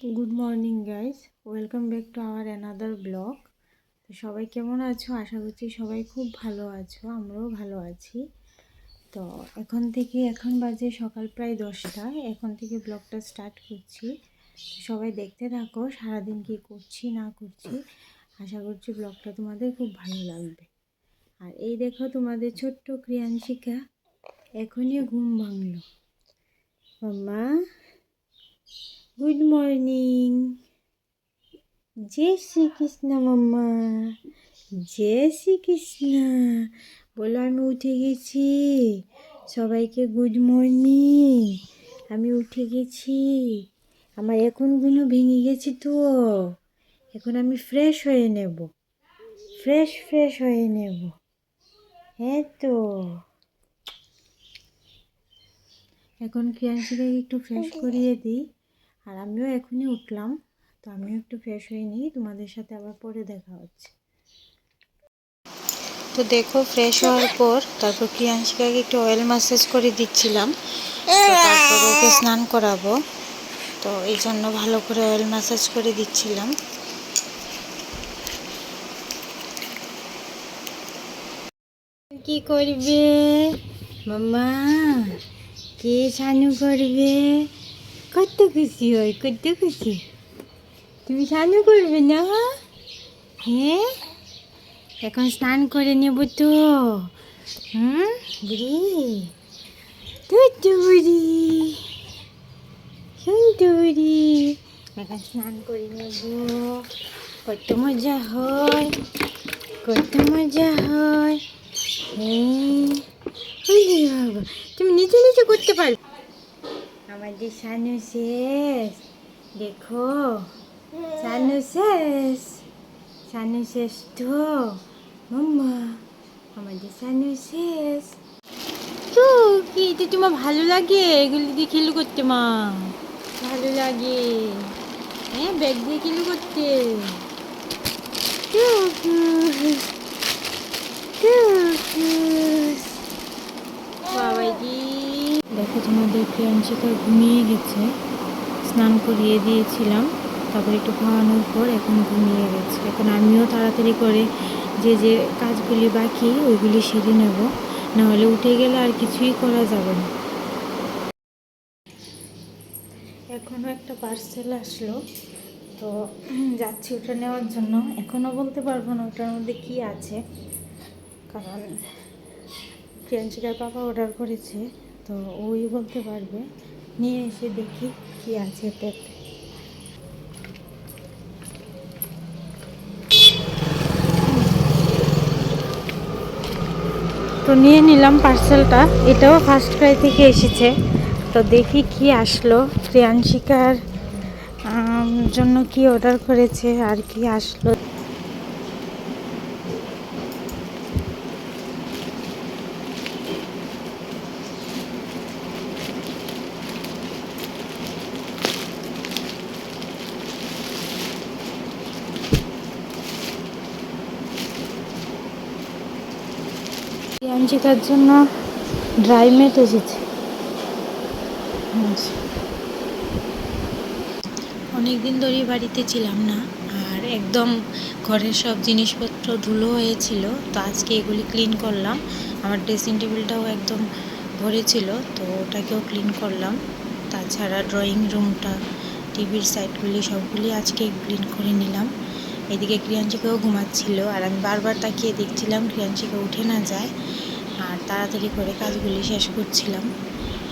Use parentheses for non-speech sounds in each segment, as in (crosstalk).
Good morning guys welcome back to our another blog তো সবাই কেমন আছো? আশা করছি সবাই খুব ভালো আছো, আমরাও ভালো আছি। তো এখন থেকে, এখন বাজে সকাল প্রায় দশটা। এখন থেকে ব্লগটা স্টার্ট করছি। সবাই দেখতে থাকো, সারাদিন কি করছি, না করছি। আশা করছি ব্লগটা তোমাদের খুব ভালো লাগবে। আর এই দেখো তোমাদের ছোট্ট ক্রিয়াংশিকা এখনই ঘুম ভাঙলো। মাম্মা গুড মর্নিং জয় শ্রীকৃষ্ণ মাম্মা জয় শ্রীকৃষ্ণ বলো আমি উঠে গেছি। সবাইকে গুড মর্নিং আমি উঠে গেছি। আমার এখনগুলো ভেঙে গেছে তো। এখন আমি ফ্রেশ হয়ে নেব। ফ্রেশ ফ্রেশ হয়ে নেব। হ্যাঁ তো। এখন ক্রিয়াংশিকাকে একটু ফ্রেশ করিয়ে দিই। আর আমিও এখনই উঠলাম, তো আমিও একটু ফ্রেশ হয়ে নিই, তোমাদের সাথে আবার পরে দেখা হচ্ছে। তো দেখো ফ্রেশ হওয়ার পর তারপর ক্রিয়াংশিকাকে একটু অয়েল ম্যাসাজ করে দিচ্ছিলাম তারপর ওকে স্নান করাবো, তো এই জন্য ভালো করে অয়েল ম্যাসাজ করে দিচ্ছিলাম। কি করবে? মাম্মা, কে শানু করবে? কত খুশি হয় কত খুশি তুমি স্নান করবে না হ্যাঁ এখন স্নান করে নেব তো হুম বুড়ি তুই বুড়ি বুড়ি এখন স্নান করে নেব কত মজা হয় কত মজা হয় হ্যাঁ তুমি নিচে নিচে করতে পারবে আমাদের সানু শেষ দেখো। সানু শেষ সানু শেষ তো। মাম্মা আমাদের সানু শেষ। তো কি এটা তোমার ভালো লাগে? এগুলি দিয়ে খেলু করতে মা। ভালো লাগে। হ্যাঁ ব্যাগ দিয়ে খেলু করতে। বাবাজি দেখো তোমাদের প্রিয়াংশিকা ঘুমিয়ে গেছে। স্নান করিয়ে দিয়েছিলাম, তারপর একটু খাওয়ানোর পর এখন ঘুমিয়ে গেছে। এখন আমিও তাড়াতাড়ি করে যে যে কাজগুলি বাকি, ওইগুলি সেরে নেব। নাহলে উঠে গেলে আর কিছুই করা যাবে না। এখনও একটা পার্সেল আসলো, তো যাচ্ছি ওটা নেওয়ার জন্য। এখনও বলতে পারব না ওটার মধ্যে কি আছে, কারণ প্রিয়াঞ্চিকার পাপা অর্ডার করেছে। তো ওই বলতে পারবে। নিয়ে এসে দেখি কি আছে এটাতে তো নিয়ে নিলাম পার্সেলটা এটাও ফার্স্ট ক্রাই থেকে এসেছে। তো দেখি কি আসলো। প্রিয়াংশিকার জন্য কি অর্ডার করেছে, আর কি আসলো প্রিয়াঞ্চিকার জন্য ড্রাই মেট এসেছে। অনেক দিন ধরেই বাড়িতে ছিলাম না, আর একদম ঘরের সব জিনিসপত্র ধুলো হয়েছিল, তো আজকে এগুলি ক্লিন করলাম। আমার ড্রেসিং টেবিলটাও একদম ভরে ছিল তো ওটাকেও ক্লিন করলাম। তাছাড়া ড্রয়িং রুমটা টিভির সাইডগুলি সবগুলি আজকে ক্লিন করে নিলাম। এদিকে ক্রিয়াঞ্চিকাও ঘুমাচ্ছিল, আর আমি বারবার তাকিয়ে দেখছিলাম ক্রিয়াঞ্চিকা উঠে না যায়। তাড়াতাড়ি করে কাজগুলি শেষ করছিলাম।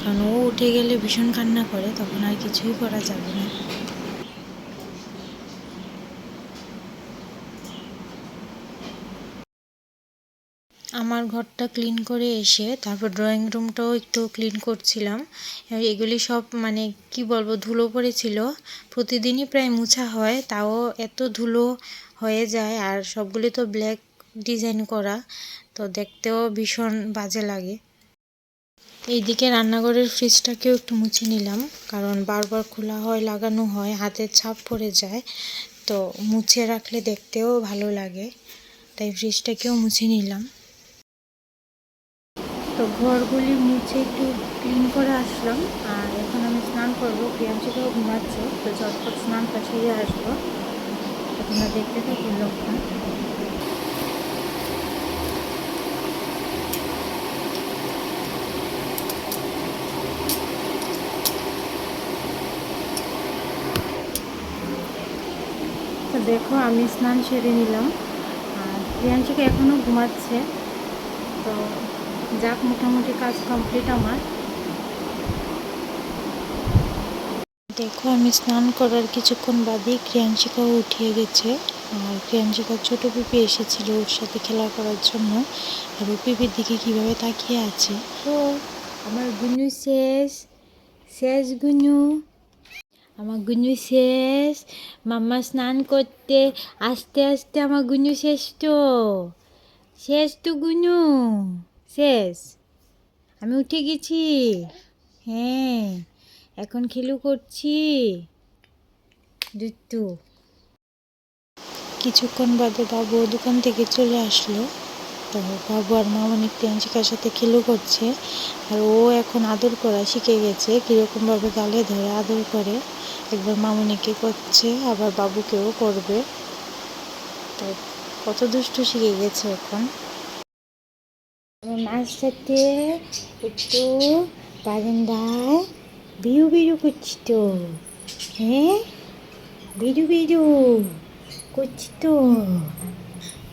কারণ ও উঠে গেলে ভীষণ কান্না করে, তখন আর কিছুই করা যাবে না। আমার ঘরটা ক্লিন করে এসে তারপর ড্রয়িং রুমটাও একটু ক্লিন করছিলাম। এগুলি সব মানে কি বলব, ধুলো পড়েছিল। প্রতিদিনই প্রায় মুছা হয়, তাও এত ধুলো হয়ে যায়, আর সবগুলি তো ব্ল্যাক ডিজাইন করা। তো দেখতেও ভীষণ বাজে লাগে। এইদিকে রান্নাঘরের ফ্রিজটাকেও একটু মুছে নিলাম, কারণ বারবার খোলা হয়, লাগানো হয়, হাতের ছাপ পড়ে যায়, তো মুছে রাখলে দেখতেও ভালো লাগে, তাই ফ্রিজটাকেও মুছে নিলাম। তো ঘরগুলি মুছে একটু ক্লিন করে আসলাম, আর এখন আমি স্নান করব প্রিয়াংশিকাও ঘুমাচ্ছে, তো ঝটপট স্নান সেরে আসব। তোমরা দেখতে থাকো লোকটা দেখো, আমি স্নান সেরে নিলাম। আর প্রিয়াংশিকা এখনও ঘুমাচ্ছে। তো যাক, মোটামুটি কাজ কমপ্লিট আমার। দেখো, আমি স্নান করার কিছুক্ষণ বাদেই ক্রিয়াংশিকাও উঠিয়ে গেছে। আর ক্রিয়াংশিকার ছোট পিপি এসেছিল ওর সাথে খেলা করার জন্য। আর ও পিপির দিকে কীভাবে তাকিয়ে আছে। ও আমার গুনু শেষ। শেষ গুনু আমার গুনু শেষ। মাম্মা স্নান করতে, আস্তে আস্তে আমার গুনু শেষ তো। শেষ তো গুনু শেষ। আমি উঠে গেছি। হ্যাঁ এখন খেলু করছি। দুটু কিছুক্ষণ বাদে বাবু দোকান থেকে চলে আসলো। তো বাবু আর মামনি প্রিয়াঞ্চিকার সাথে খেলু করছে। আর ও এখন আদর করা শিখে গেছে, কীরকমভাবে গালে ধরে আদর করে। একবার মামনিকে করছে? আবার বাবুকেও করবে। তো কত দুষ্টু শিখে গেছে এখন। মার সাথে একটু বারান্দায় বিরু বিরু করছি তো হ্যাঁ? বিরু বিরু করছি তো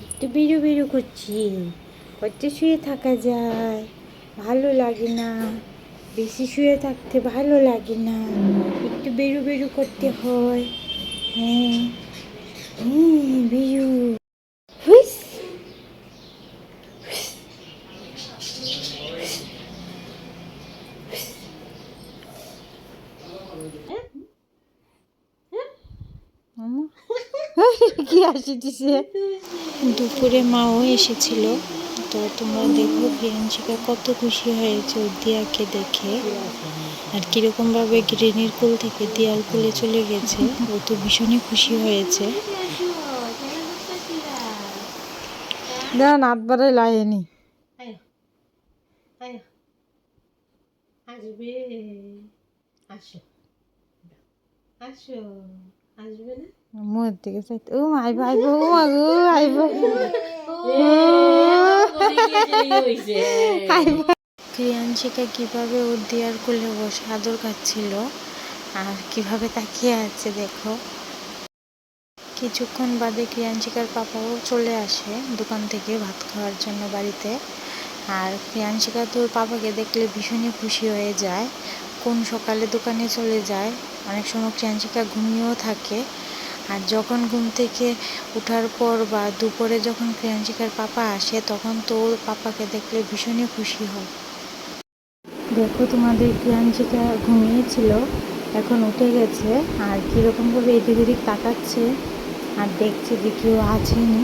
একটু বিরু বিরু করছি। কত শুয়ে থাকা যায়? ভালো লাগে না। বেশি শুয়ে থাকতে ভালো লাগে না। একটু বেরু বেরু করতে হয়। হ্যাঁ হ্যাঁ বেরু। (laughs) কি আসিতেছে দুপুরে মাও এসেছিল। তো তোমরা দেখো প্রিয়াংশিকা কত খুশি হয়েছে ওর দিয়াকে দেখে। আর কিরকমভাবে গ্রেনির কুল থেকে দিয়ার কোলে চলে গেছে ও তো ভীষণই খুশি হয়েছে। না লাইনি আসবে আসো। আসো আসবে না? মোর দিকে চাইতে ও আইব আইব ও আইব প্রিয়াংশিকা কীভাবে ওর দিয়ার কোলে বসে আদর খাচ্ছিল আর কীভাবে তাকিয়ে আছে দেখো। কিছুক্ষণ বাদে প্রিয়াংশিকার পাপাও চলে আসে দোকান থেকে ভাত খাওয়ার জন্য বাড়িতে। আর প্রিয়াংশিকা তো ওর পাপাকে দেখলে ভীষণই খুশি হয়ে যায়। কোন সকালে দোকানে চলে যায়? অনেক সময় প্রিয়াংশিকা ঘুমিয়েও থাকে। আর যখন ঘুম থেকে ওঠার পর বা দুপুরে যখন ক্রিয়াঞ্চিকার পাপা আসে, তখন তো ওর পাপাকে দেখলে ভীষণই খুশি হয়। দেখো তোমাদের ক্রিয়াঞ্চিকা ঘুমিয়েছিল, এখন উঠে গেছে আর কীরকমভাবে এদিক ওদিক তাকাচ্ছে, আর দেখছে যে কেউ আছেনি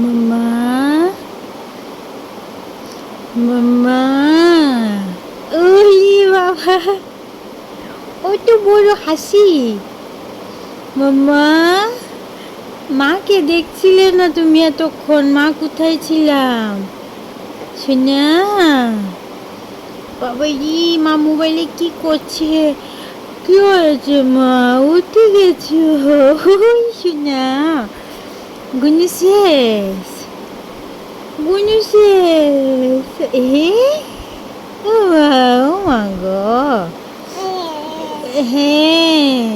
মাম্মা মাম্মা ওলি বাবা ও তো বড় হাসি মাম্মা মাকে দেখছিলে না তুমি এতক্ষণ মা কোথায় ছিলাম শোনা বাবা ই মা মোবাইলে কি করছে কি হয়েছে মা উঠে গেছে শোনা গুনু শেষ গুনু শেষ এ ও মা গো হ্যাঁ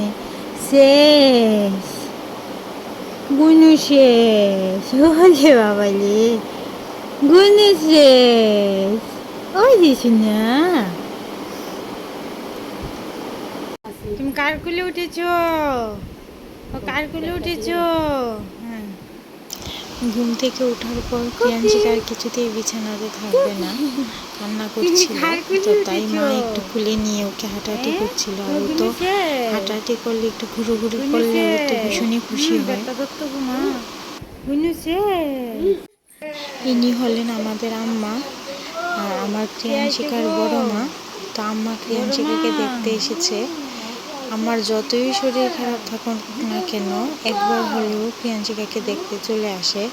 শেষ গুনু শেষ ওলে বাবালে গুনু শেষ ওই দিস না তুমি কার কুলে উঠেছো ও কার কুলে উঠেছো হ্যাঁ ঘুম থেকে ওঠার পর প্রিয়াঞ্চিকা আর কিছুতেই বিছানাতে থাকবে না। কান্না করছিল। তো তাই মা একটু খুলে নিয়ে ওকে হাঁটাহাঁটি হ্যাঁ? করছিল। আর ও তো? হাঁটাহাঁটি করলে একটু ঘুরোঘুরি? করলে ও তো ভীষণই খুশি হয়? ইনি হলেন আমাদের আম্মা আর আমার ক্রিয়াংশিকার বড় মা। তো আম্মা ক্রিয়াংশিকাকে দেখতে এসেছে। আমার যতই শরীর খারাপ থাকুক না কেন একবার হলেও প্রিয়াঞ্চিকাকে দেখতে চলে আসে।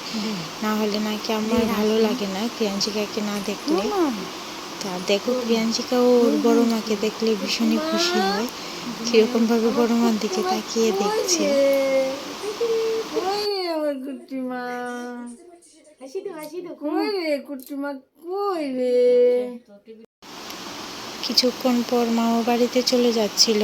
না হলে নাকি আমার ভালো লাগে না প্রিয়াঞ্চিকাকে না দেখলে। তা দেখো প্রিয়াঞ্চিকাও ওর বড় মাকে দেখলে ভীষণই খুশি হয়। কীরকম ভাবে বড় মার দিকে তাকিয়ে দেখছে। কই রে আমার কুট্টিমা? হাসি তো কই রে কুট্টিমা কই রে? কিছুক্ষণ পর মামা বাড়িতে চলে যাচ্ছিল।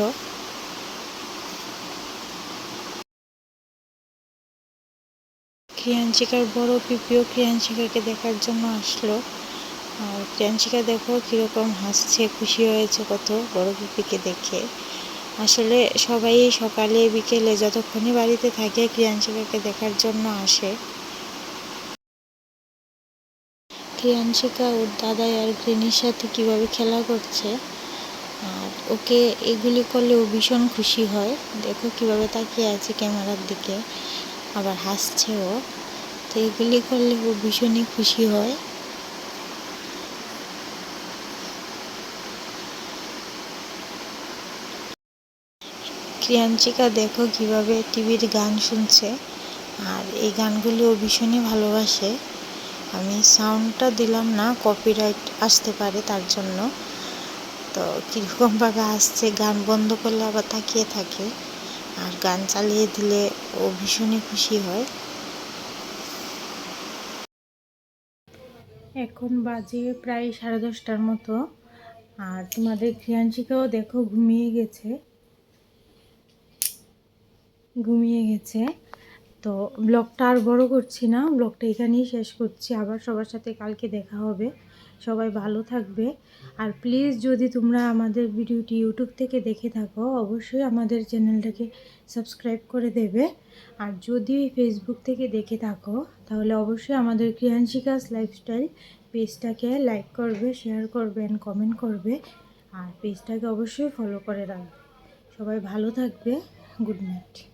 ক্রিয়াঞ্চিকার বড় পিপিও ক্রিয়াঞ্চিকাকে দেখার জন্য আসলো। আর ক্রিয়াঞ্চিকা দেখো কীরকম হাসছে, খুশি হয়েছে কত বড় পিপিকে দেখে। আসলে সবাই সকালে, বিকেলে যতক্ষণই বাড়িতে থাকে ক্রিয়াঞ্চিকাকে দেখার জন্য আসে। ক্রিয়াঞ্চিকা ওর দাদাই আর গ্রিনির সাথে কীভাবে খেলা করছে? আর ওকে এগুলি করলে ও ভীষণ খুশি হয়। দেখো কীভাবে তাকিয়ে আছে ক্যামেরার দিকে। আবার হাসছে ও। তো এগুলি করলে ও ভীষণই খুশি হয়। ক্রিয়াঞ্চিকা, দেখো কীভাবে টিভির গান শুনছে। আর এই গানগুলি ও ভীষণই ভালোবাসে। আমি সাউন্ডটা দিলাম না কপিরাইট আসতে পারে তার জন্য। তো কীরকমভাবে আসছে, গান বন্ধ করলে আবার তাকিয়ে থাকে। আর গান চালিয়ে দিলে ও ভীষণই খুশি হয়। এখন বাজে প্রায় সাড়ে দশটার মতো। আর তোমাদের ক্রিয়াঞ্চিকাও দেখো ঘুমিয়ে গেছে। ঘুমিয়ে গেছে। তো ব্লগটা আর বড় করছি না ব্লগটা এখানেই শেষ করছি। আবার সবার সাথে কালকে দেখা হবে। সবাই ভালো থাকবে। আর প্লিজ যদি তোমরা আমাদের ভিডিওটি ইউটিউব থেকে দেখে থাকো, অবশ্যই আমাদের চ্যানেলটাকে সাবস্ক্রাইব করে দেবে। আর যদি ফেসবুক থেকে দেখে থাকো, তাহলে অবশ্যই আমাদের ক্রিয়াংশিকাস লাইফস্টাইল পেজটাকে লাইক করবে শেয়ার করবে অ্যান্ড কমেন্ট করবে। আর পেজটাকে অবশ্যই ফলো করে রাখবে। সবাই ভালো থাকবে। Good night